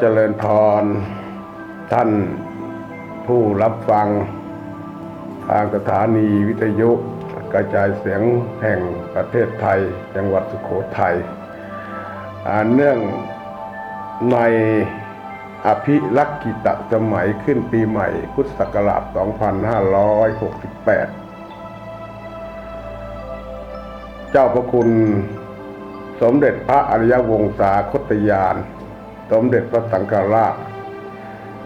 เจริญพร ท่านผู้รับฟัง ทางสถานีวิทยุกระจายเสียงแห่งประเทศไทย จังหวัดสุโขทัยอ่าเนื่องในอภิลักกิตสมัยขึ้นปีใหม่พุทธศักราช 2568 เจ้าพระคุณสมเด็จพระอริยวงศาคตยาน สมเด็จพระสังฆราช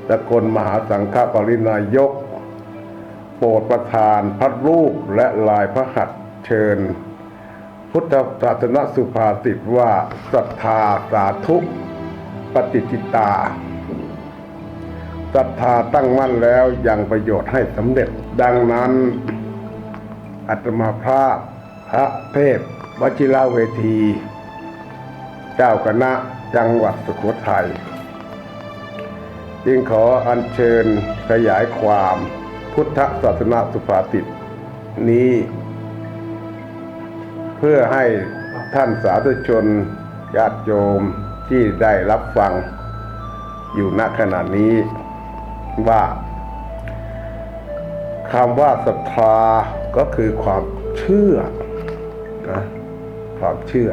สกลมหาสังฆปรินายก โปรดประทานพระรูปและลายพระหัตถ์เชิญ พุทธศาสนสุภาษิตว่าศรัทธาสาธุปฏิจิตาศรัทธาตั้งมั่นแล้วยังประโยชน์ให้สำเร็จ ดังนั้น อัตมาภาพพระเทพวชิราเวที เจ้าคณะ จังหวัดสุโขทัยจึงขออัญเชิญขยายความพุทธศาสนาสุภาษิตนี้ เพื่อให้ท่านสาธุชนญาติโยมที่ได้รับฟัง อยู่ณขณะนี้ว่าคำว่าศรัทธาก็คือความเชื่อนะความเชื่อ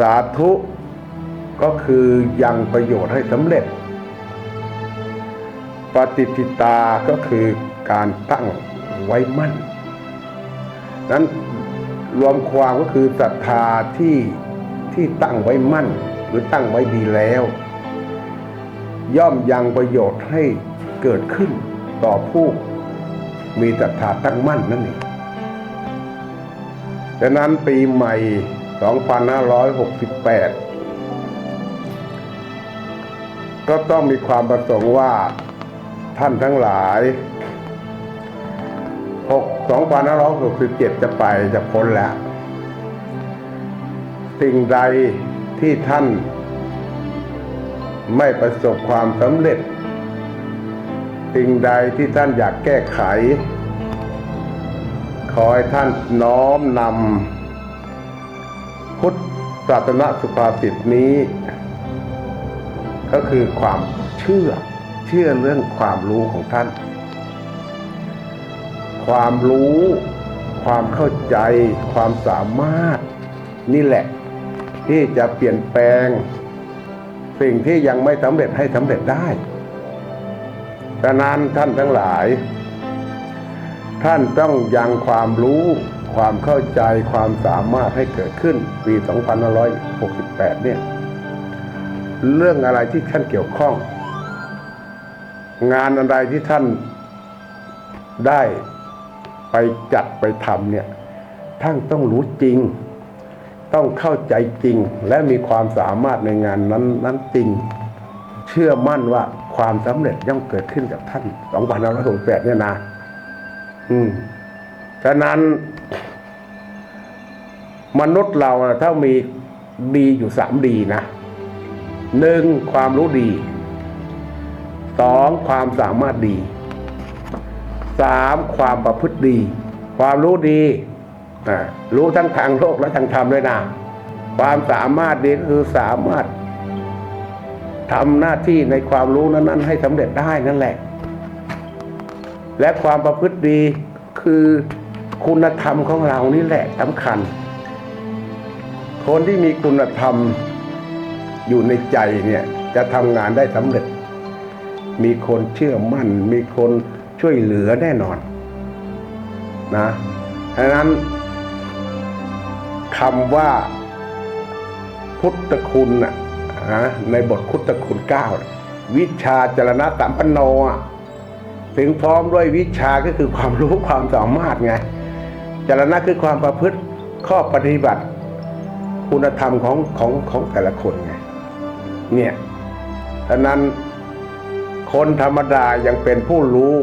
สาธุก็คือยังประโยชน์ให้สำเร็จ ปฏิทิตาก็คือการตั้งไว้มั่น นั้นรวมความก็คือศรัทธาที่ที่ตั้งไว้มั่น หรือตั้งไว้ดีแล้ว ย่อมยังประโยชน์ให้เกิดขึ้นต่อผู้มีศรัทธาตั้งมั่นนั่นเองดังนั้นปีใหม่ 2568 ก็ต้องมีความประสงค์ว่าท่านทั้งหลาย 6 2567 จะไปจะพ้นแล้ว สิ่งใดที่ท่านไม่ประสบความสำเร็จ สิ่งใดที่ท่านอยากแก้ไข ขอให้ท่านน้อมนำ พุทธศาสนสุภาษิตนี้ ก็คือความเชื่อเชื่อเรื่องความรู้ของท่าน ความรู้ ความเข้าใจ ความสามารถ นี่แหละ ที่จะเปลี่ยนแปลง สิ่งที่ยังไม่สำเร็จให้สำเร็จได้ดังนั้นท่านทั้งหลาย ท่านต้องยังความรู้ ความเข้าใจความสามารถให้เกิดขึ้นปี 2568 เนี่ย เรื่องอะไรที่ท่านเกี่ยวข้อง งานอะไรที่ท่านได้ไปจัดไปทำเนี่ย ท่านต้องรู้จริง ต้องเข้าใจจริง และมีความสามารถในงานนั้นนั้นจริง เชื่อมั่นว่าความสำเร็จย่อมเกิดขึ้นกับท่าน 2568 เนี่ยนะ อืม ฉะนั้น มนุษย์เรานะถ้ามีดีอยู่สามดีนะหนึ่งความรู้ดีสองความสามารถดีสามความประพฤติดี ความรู้ดีรู้ทั้งทางโลกและทางธรรมด้วยนะความสามารถดีก็คือสามารถทำหน้าที่ในความรู้นั้นๆ ให้สำเร็จได้นั่นแหละ และความประพฤติดีคือ คุณธรรมของเรานี่แหละสำคัญ คนที่มีคุณธรรมอยู่ในใจเนี่ยจะทำงานได้สำเร็จ มีคนเชื่อมั่น มีคนช่วยเหลือแน่นอนนะดังนั้นคำว่าพุทธคุณน่ะในบทพุทธคุณเก้าวิชาจรณะสัมปันโนอะถึงพร้อมด้วยวิชาก็คือความรู้ความสามารถไง จรณะคือความประพฤติข้อปฏิบัติ คุณธรรมของของของแต่ละคนไงเนี่ยดังนั้นคนธรรมดายังเป็นผู้รู้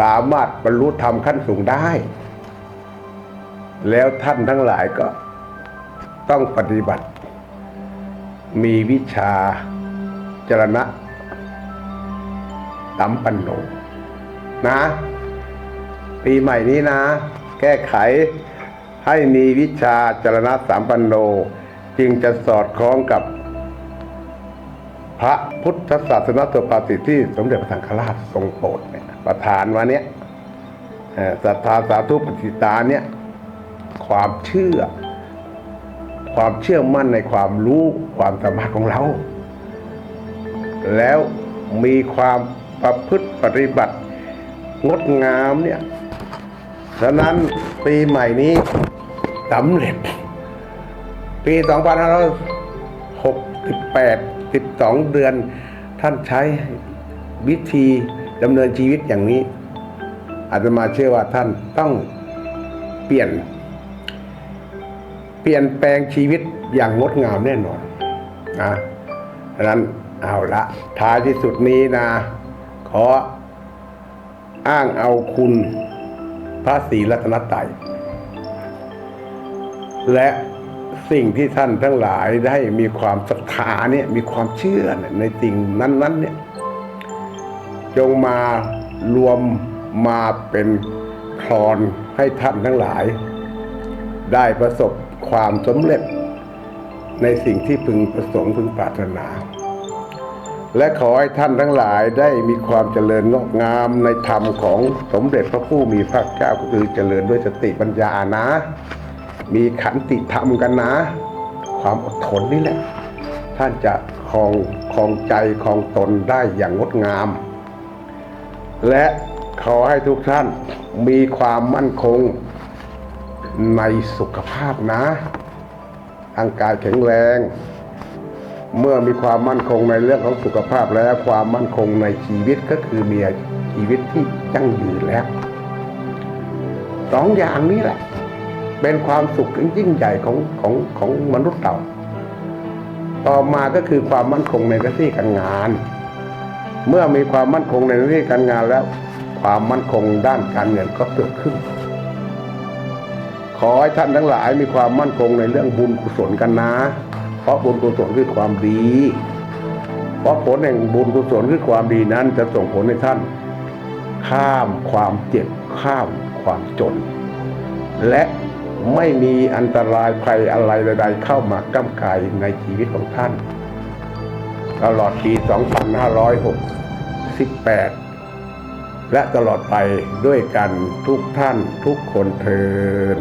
สามารถบรรลุธรรมขั้นสูงได้ แล้วท่านทั้งหลายก็ต้องปฏิบัติ มีวิชาจรณะตัมปันโนนะ ปีใหม่นี้นะ แก้ไข ให้มีวิชาจรณะสามปันโน จึงจะสอดคล้องกับ พระพุทธศาสนาตัวปาติที่สมเด็จพระสังฆราชทรงโปรดเนี่ยประธานวันเนี้ยศรัทธาสาธุปฏิตาเนี่ยความเชื่อ ความเชื่อมั่นในความรู้ความสามารถของเรา แล้วมีความประพฤติปฏิบัติงดงามเนี่ย ฉะนั้นปีใหม่นี้สำเร็จ ปี 2568 12 เดือน ท่านใช้วิธีดำเนินชีวิตอย่างนี้ อาตมาเชื่อว่าท่านต้องเปลี่ยน เปลี่ยนแปลงชีวิตอย่างงดงามแน่นอนนะดังนั้นเอาละท้ายที่สุดนี้นะ ขออ้างเอาคุณ พระศรีรัตนตรัยและสิ่งที่ท่านทั้งหลายได้มีความศรัทธาเนี่ยมีความเชื่อในสิ่งนั้น ๆ เนี่ย จงมารวมมาเป็นคลอนให้ท่านทั้งหลาย ได้ประสบความสำเร็จในสิ่งที่พึงประสงค์พึงปรารถนา และขอให้ท่านทั้งหลายได้มีความเจริญงอกงามในธรรมของสมเด็จพระผู้มีพระเจ้าก็คือเจริญด้วยสติปัญญานะ มีขันติธรรมกันนะ ความอดทนนี่แหละ ท่านจะครองครองใจครองตนได้อย่างงดงาม และขอให้ทุกท่านมีความมั่นคงในสุขภาพนะร่างกายแข็งแรง เมื่อมีความมั่นคงในเรื่องของสุขภาพแล้วความมั่นคงในชีวิตก็คือมีชีวิตที่ยั่งยืนแล้วสองอย่างนี้แหละ เป็นความสุขยิ่งใหญ่ของของของมนุษย์เราต่อมาก็คือความมั่นคงในหน้าที่การงาน เมื่อมีความมั่นคงในหน้าที่การงานแล้ว ความมั่นคงด้านการเงินก็เกิดขึ้น ขอให้ท่านทั้งหลายมีความมั่นคงในเรื่องบุญกุศลกันนะ เพราะบุญกุศลคือความดี เพราะผลแห่งบุญกุศลคือความดีนั้นจะส่งผลให้ท่าน ข้ามความเจ็บข้ามความจน และไม่มีอันตรายภัยอะไรใดๆเข้ามาก้ำกายในชีวิตของท่าน ตลอดปี 2568 และตลอดไปด้วยกันทุกท่านทุกคนเทิน